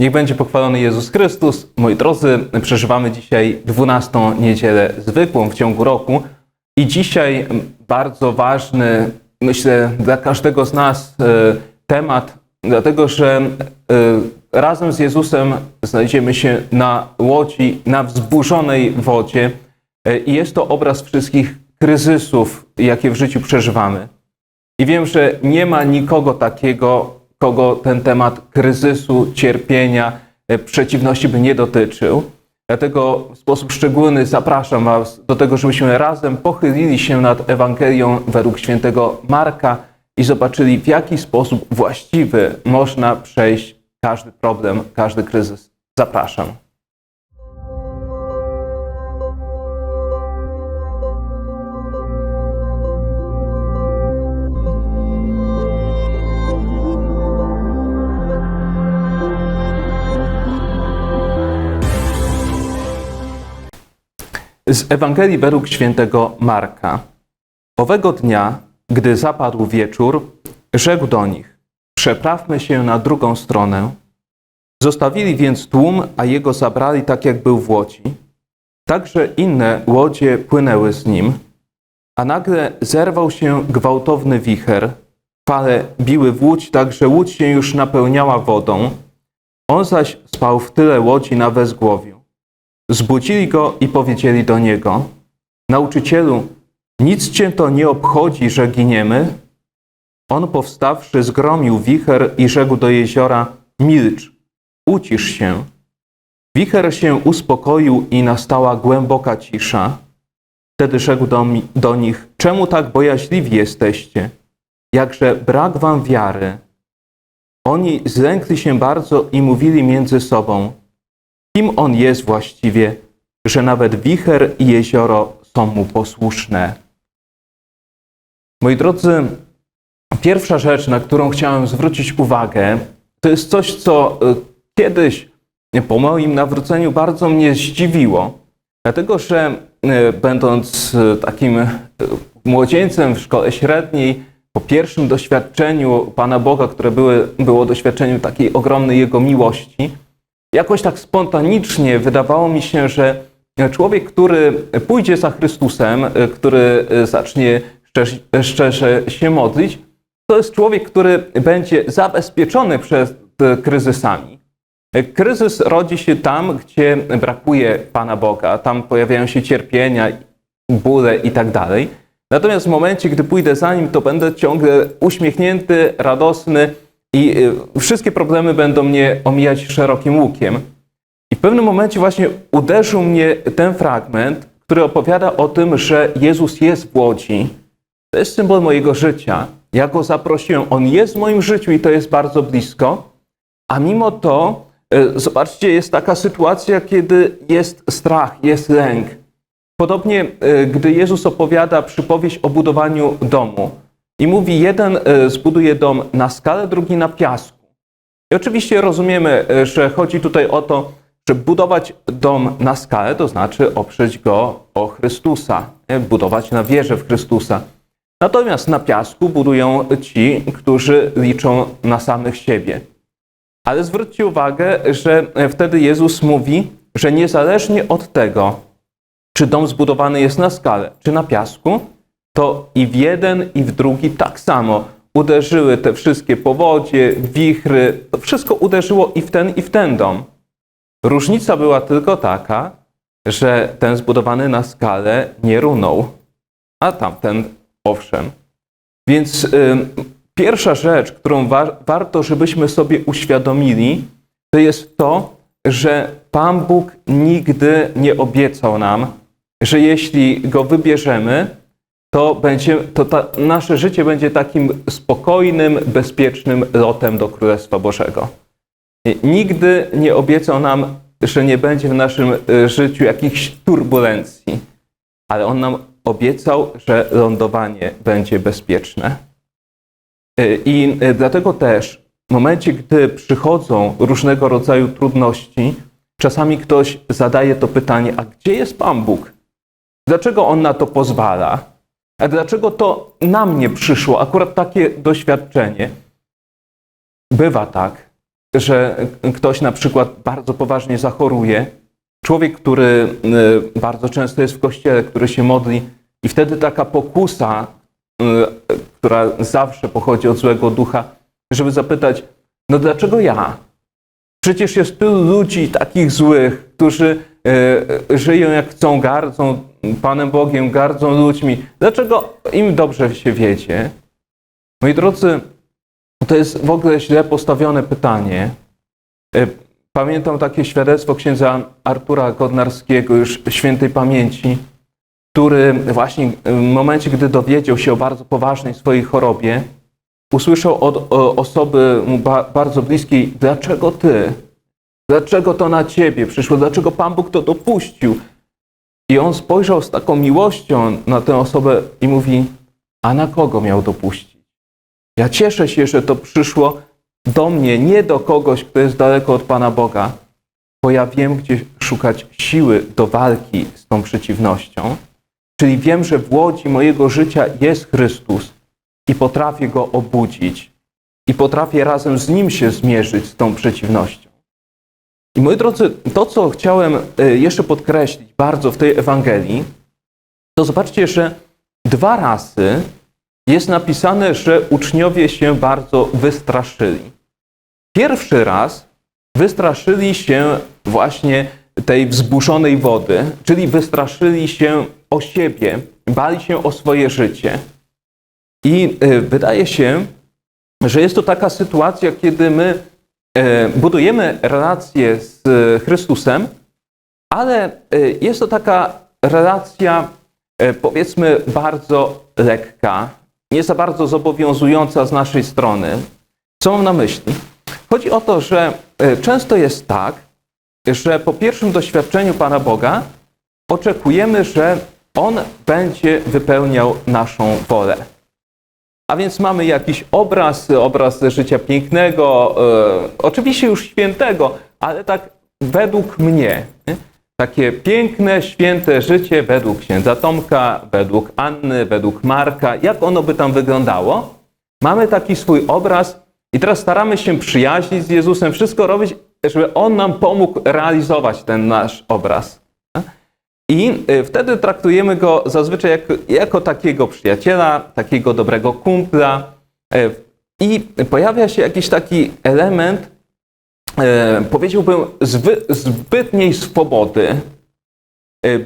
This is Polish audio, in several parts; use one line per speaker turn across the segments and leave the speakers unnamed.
Niech będzie pochwalony Jezus Chrystus. Moi drodzy, przeżywamy dzisiaj 12 niedzielę zwykłą w ciągu roku i dzisiaj bardzo ważny, myślę, dla każdego z nas e, temat, dlatego że e, razem z Jezusem znajdziemy się na łodzi, na wzburzonej wodzie e, i jest to obraz wszystkich kryzysów, jakie w życiu przeżywamy. I wiem, że nie ma nikogo takiego, kogo ten temat kryzysu, cierpienia, e, przeciwności by nie dotyczył. Dlatego w sposób szczególny zapraszam Was do tego, żebyśmy razem pochylili się nad Ewangelią według świętego Marka i zobaczyli, w jaki sposób właściwy można przejść każdy problem, każdy kryzys. Zapraszam. Z Ewangelii według świętego Marka. Owego dnia, gdy zapadł wieczór, rzekł do nich: Przeprawmy się na drugą stronę. Zostawili więc tłum, a jego zabrali tak, jak był w łodzi. Także inne łodzie płynęły z nim, a nagle zerwał się gwałtowny wicher. Fale biły w łódź, tak że łódź się już napełniała wodą. On zaś spał w tyle łodzi na wezgłowiu. Zbudzili go i powiedzieli do niego: Nauczycielu, nic cię to nie obchodzi, że giniemy? On powstawszy, zgromił wicher i rzekł do jeziora: Milcz, ucisz się. Wicher się uspokoił i nastała głęboka cisza. Wtedy rzekł do, do nich: Czemu tak bojaźliwi jesteście? Jakże brak wam wiary? Oni zlękli się bardzo i mówili między sobą: Kim on jest właściwie, że nawet wicher i jezioro są mu posłuszne? Moi drodzy, pierwsza rzecz, na którą chciałem zwrócić uwagę, to jest coś, co y, kiedyś po moim nawróceniu bardzo mnie zdziwiło. Dlatego, że y, będąc y, takim młodzieńcem w szkole średniej, po pierwszym doświadczeniu Pana Boga, które były, było doświadczeniem takiej ogromnej Jego miłości, jakoś tak spontanicznie wydawało mi się, że człowiek, który pójdzie za Chrystusem, który zacznie szczerze, szczerze się modlić, to jest człowiek, który będzie zabezpieczony przed kryzysami. Kryzys rodzi się tam, gdzie brakuje Pana Boga, tam pojawiają się cierpienia, bóle i tak. Natomiast w momencie, gdy pójdę za Nim, to będę ciągle uśmiechnięty, radosny, i wszystkie problemy będą mnie omijać szerokim łukiem. I w pewnym momencie właśnie uderzył mnie ten fragment, który opowiada o tym, że Jezus jest w łodzi. To jest symbol mojego życia. Ja go zaprosiłem, on jest w moim życiu i to jest bardzo blisko. A mimo to, zobaczcie, jest taka sytuacja, kiedy jest strach, jest lęk. Podobnie, gdy Jezus opowiada przypowieść o budowaniu domu. I mówi, jeden zbuduje dom na skalę, drugi na piasku. I oczywiście rozumiemy, że chodzi tutaj o to, że budować dom na skalę, to znaczy oprzeć go o Chrystusa, budować na wierze w Chrystusa. Natomiast na piasku budują ci, którzy liczą na samych siebie. Ale zwróćcie uwagę, że wtedy Jezus mówi, że niezależnie od tego, czy dom zbudowany jest na skalę, czy na piasku, to i w jeden, i w drugi tak samo uderzyły te wszystkie powodzie, wichry, to wszystko uderzyło i w ten, i w ten dom. Różnica była tylko taka, że ten zbudowany na skalę nie runął, a tamten owszem. Więc y, pierwsza rzecz, którą wa warto, żebyśmy sobie uświadomili, to jest to, że Pan Bóg nigdy nie obiecał nam, że jeśli go wybierzemy, to, będzie, to ta, nasze życie będzie takim spokojnym, bezpiecznym lotem do Królestwa Bożego. Nigdy nie obiecał nam, że nie będzie w naszym życiu jakichś turbulencji, ale On nam obiecał, że lądowanie będzie bezpieczne. I dlatego też w momencie, gdy przychodzą różnego rodzaju trudności, czasami ktoś zadaje to pytanie, a gdzie jest Pan Bóg? Dlaczego On na to pozwala? A dlaczego to na mnie przyszło akurat takie doświadczenie? Bywa tak, że ktoś na przykład bardzo poważnie zachoruje, człowiek, który y, bardzo często jest w kościele, który się modli, i wtedy taka pokusa, y, która zawsze pochodzi od złego ducha, żeby zapytać, no dlaczego ja? Przecież jest tylu ludzi takich złych, którzy y, żyją jak chcą, gardzą Panem Bogiem, gardzą ludźmi. Dlaczego im dobrze się wiedzie? Moi drodzy, to jest w ogóle źle postawione pytanie. E, Pamiętam takie świadectwo księdza Artura Godnarskiego, już świętej pamięci, który właśnie w momencie, gdy dowiedział się o bardzo poważnej swojej chorobie, usłyszał od osoby mu ba, bardzo bliskiej, dlaczego ty? Dlaczego to na ciebie przyszło? Dlaczego Pan Bóg to dopuścił? I on spojrzał z taką miłością na tę osobę i mówi, a na kogo miał dopuścić? Ja cieszę się, że to przyszło do mnie, nie do kogoś, kto jest daleko od Pana Boga, bo ja wiem, gdzie szukać siły do walki z tą przeciwnością. Czyli wiem, że w łodzi mojego życia jest Chrystus i potrafię go obudzić i potrafię razem z nim się zmierzyć z tą przeciwnością. I moi drodzy, to co chciałem y, jeszcze podkreślić bardzo w tej Ewangelii, to zobaczcie, że dwa razy jest napisane, że uczniowie się bardzo wystraszyli. Pierwszy raz wystraszyli się właśnie tej wzburzonej wody, czyli wystraszyli się o siebie, bali się o swoje życie. I y, wydaje się, że jest to taka sytuacja, kiedy my budujemy relacje z Chrystusem, ale y, jest to taka relacja, powiedzmy, bardzo lekka, nie za bardzo zobowiązująca z naszej strony. Co mam na myśli? Chodzi o to, że często jest tak, że po pierwszym doświadczeniu Pana Boga oczekujemy, że On będzie wypełniał naszą wolę. A więc mamy jakiś obraz, obraz życia pięknego, e, oczywiście już świętego, ale tak według mnie. Nie? Takie piękne, święte życie według księdza Tomka, według Anny, według Marka, jak ono by tam wyglądało. Mamy taki swój obraz i teraz staramy się przyjaźnić z Jezusem, wszystko robić, żeby On nam pomógł realizować ten nasz obraz. I y, wtedy traktujemy go zazwyczaj jako, jako takiego przyjaciela, takiego dobrego kumpla. Y, I pojawia się jakiś taki element, y, powiedziałbym, zwy, zbytniej swobody.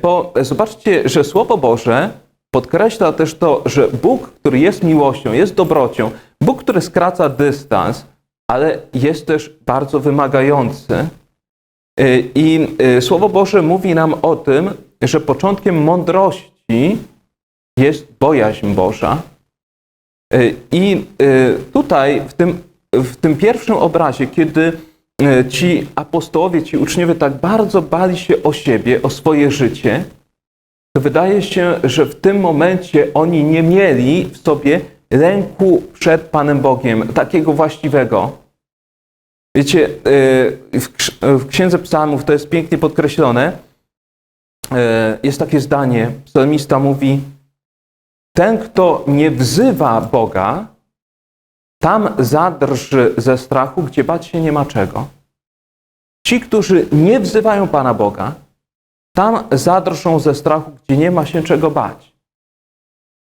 Bo zobaczcie, że Słowo Boże podkreśla też to, że Bóg, który jest miłością, jest dobrocią, Bóg, który skraca dystans, ale jest też bardzo wymagający. I Słowo Boże mówi nam o tym, że początkiem mądrości jest bojaźń Boża. Y, I y, tutaj, w tym, w tym pierwszym obrazie, kiedy y, ci apostołowie, ci uczniowie tak bardzo bali się o siebie, o swoje życie, to wydaje się, że w tym momencie oni nie mieli w sobie lęku przed Panem Bogiem, takiego właściwego. Wiecie, w Księdze Psalmów to jest pięknie podkreślone, jest takie zdanie, psalmista mówi, ten, kto nie wzywa Boga, tam zadrży ze strachu, gdzie bać się nie ma czego. Ci, którzy nie wzywają Pana Boga, tam zadrżą ze strachu, gdzie nie ma się czego bać.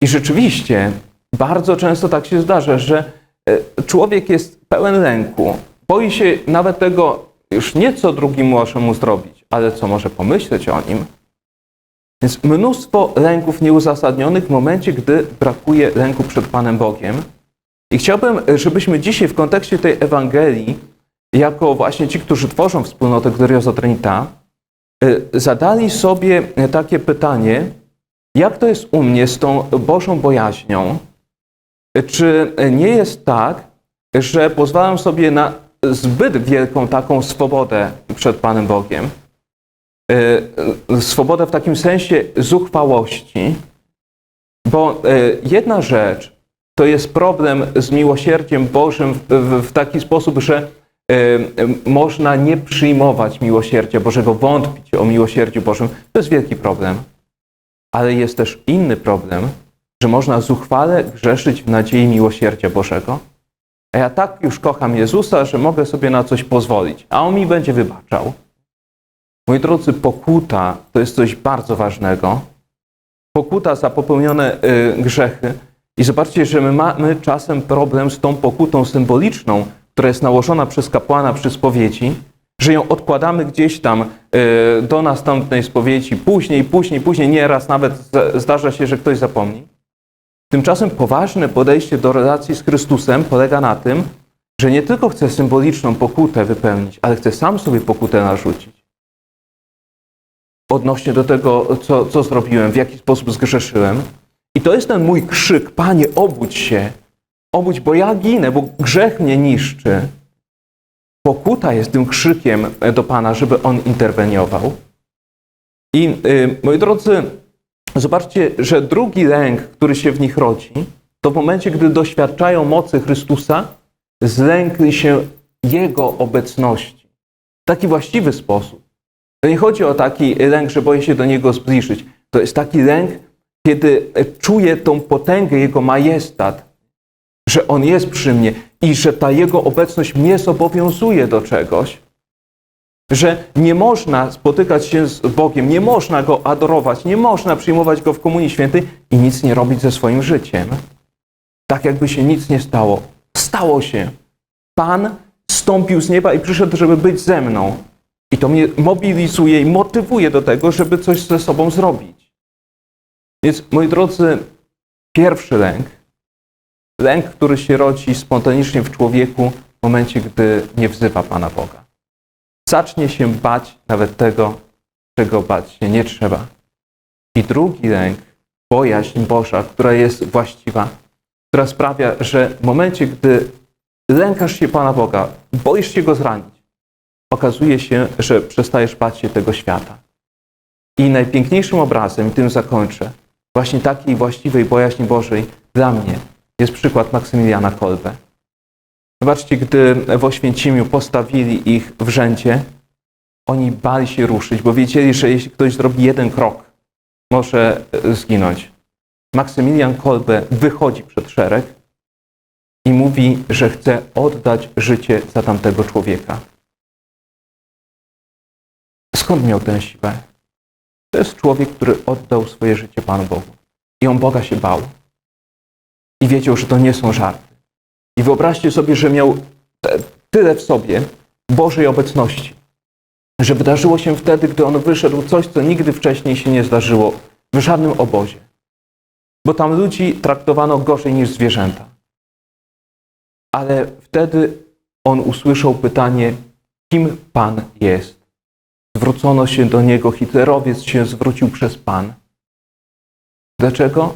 I rzeczywiście bardzo często tak się zdarza, że e, człowiek jest pełen lęku, boi się nawet tego już nie co drugi może mu zrobić, ale co może pomyśleć o nim. Więc mnóstwo lęków nieuzasadnionych w momencie, gdy brakuje lęku przed Panem Bogiem. I chciałbym, żebyśmy dzisiaj w kontekście tej Ewangelii, jako właśnie ci, którzy tworzą wspólnotę Gloriosa Trinita, y, zadali sobie takie pytanie, jak to jest u mnie z tą Bożą bojaźnią? Czy nie jest tak, że pozwalam sobie na zbyt wielką taką swobodę przed Panem Bogiem? E, e, swobodę w takim sensie zuchwałości, bo e, jedna rzecz to jest problem z miłosierdziem Bożym w, taki sposób, że można nie przyjmować miłosierdzia Bożego, wątpić o miłosierdziu Bożym. To jest wielki problem. Ale jest też inny problem, że można zuchwale grzeszyć w nadziei miłosierdzia Bożego. A ja tak już kocham Jezusa, że mogę sobie na coś pozwolić, a On mi będzie wybaczał. Moi drodzy, pokuta to jest coś bardzo ważnego. Pokuta za popełnione y, grzechy. I zobaczcie, że my mamy czasem problem z tą pokutą symboliczną, która jest nałożona przez kapłana przy spowiedzi, że ją odkładamy gdzieś tam y, do następnej spowiedzi, później, później, później, nieraz nawet zdarza się, że ktoś zapomni. Tymczasem poważne podejście do relacji z Chrystusem polega na tym, że nie tylko chce symboliczną pokutę wypełnić, ale chce sam sobie pokutę narzucić. Odnośnie do tego, co, co zrobiłem, w jaki sposób zgrzeszyłem. I to jest ten mój krzyk, Panie, obudź się, obudź, bo ja ginę, bo grzech mnie niszczy. Pokuta jest tym krzykiem do Pana, żeby On interweniował. I y, moi drodzy, zobaczcie, że drugi lęk, który się w nich rodzi, to w momencie, gdy doświadczają mocy Chrystusa, zlękli się Jego obecności. W taki właściwy sposób. To nie chodzi o taki lęk, że boję się do Niego zbliżyć. To jest taki lęk, kiedy czuję tą potęgę Jego majestat, że On jest przy mnie i że ta Jego obecność mnie zobowiązuje do czegoś. Że nie można spotykać się z Bogiem, nie można Go adorować, nie można przyjmować Go w Komunii Świętej i nic nie robić ze swoim życiem. Tak jakby się nic nie stało. Stało się. Pan stąpił z nieba i przyszedł, żeby być ze mną. I to mnie mobilizuje i motywuje do tego, żeby coś ze sobą zrobić. Więc, moi drodzy, pierwszy lęk, lęk, który się rodzi spontanicznie w człowieku w momencie, gdy nie wzywa Pana Boga. Zacznie się bać nawet tego, czego bać się nie trzeba. I drugi lęk, bojaźń Boża, która jest właściwa, która sprawia, że w momencie, gdy lękasz się Pana Boga, boisz się Go zranić, okazuje się, że przestajesz bać się tego świata. I najpiękniejszym obrazem, i tym zakończę, właśnie takiej właściwej bojaźni Bożej dla mnie jest przykład Maksymiliana Kolbe. Zobaczcie, gdy w Oświęcimiu postawili ich w rzędzie, oni bali się ruszyć, bo wiedzieli, że jeśli ktoś zrobi jeden krok, może zginąć. Maksymilian Kolbe wychodzi przed szereg i mówi, że chce oddać życie za tamtego człowieka. Skąd miał tę siłę? To jest człowiek, który oddał swoje życie Panu Bogu. I on Boga się bał. I wiedział, że to nie są żarty. I wyobraźcie sobie, że miał tyle w sobie Bożej obecności, że wydarzyło się wtedy, gdy on wyszedł coś, co nigdy wcześniej się nie zdarzyło w żadnym obozie. Bo tam ludzi traktowano gorzej niż zwierzęta. Ale wtedy on usłyszał pytanie, kim Pan jest. Zwrócono się do niego, Hitlerowiec się zwrócił przez Pan. Dlaczego?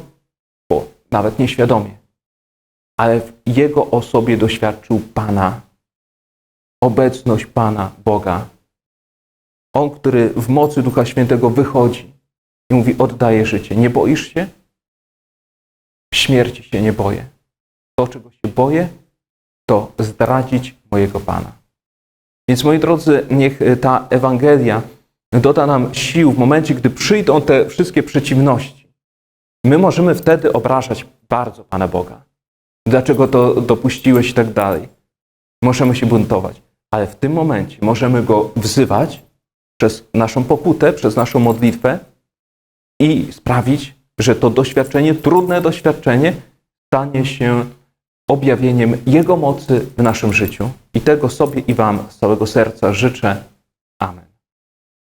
Bo nawet nieświadomie. Ale w jego osobie doświadczył Pana, obecność Pana, Boga. On, który w mocy Ducha Świętego wychodzi i mówi: Oddaję życie. Nie boisz się? Śmierci się nie boję. To, czego się boję, to zdradzić mojego Pana. Więc moi drodzy, niech y, ta Ewangelia doda nam sił w momencie, gdy przyjdą te wszystkie przeciwności. My możemy wtedy obrażać bardzo Pana Boga. Dlaczego to dopuściłeś i tak dalej. Możemy się buntować. Ale w tym momencie możemy Go wzywać przez naszą pokutę, przez naszą modlitwę i sprawić, że to doświadczenie, trudne doświadczenie, stanie się objawieniem Jego mocy w naszym życiu. I tego sobie i Wam z całego serca życzę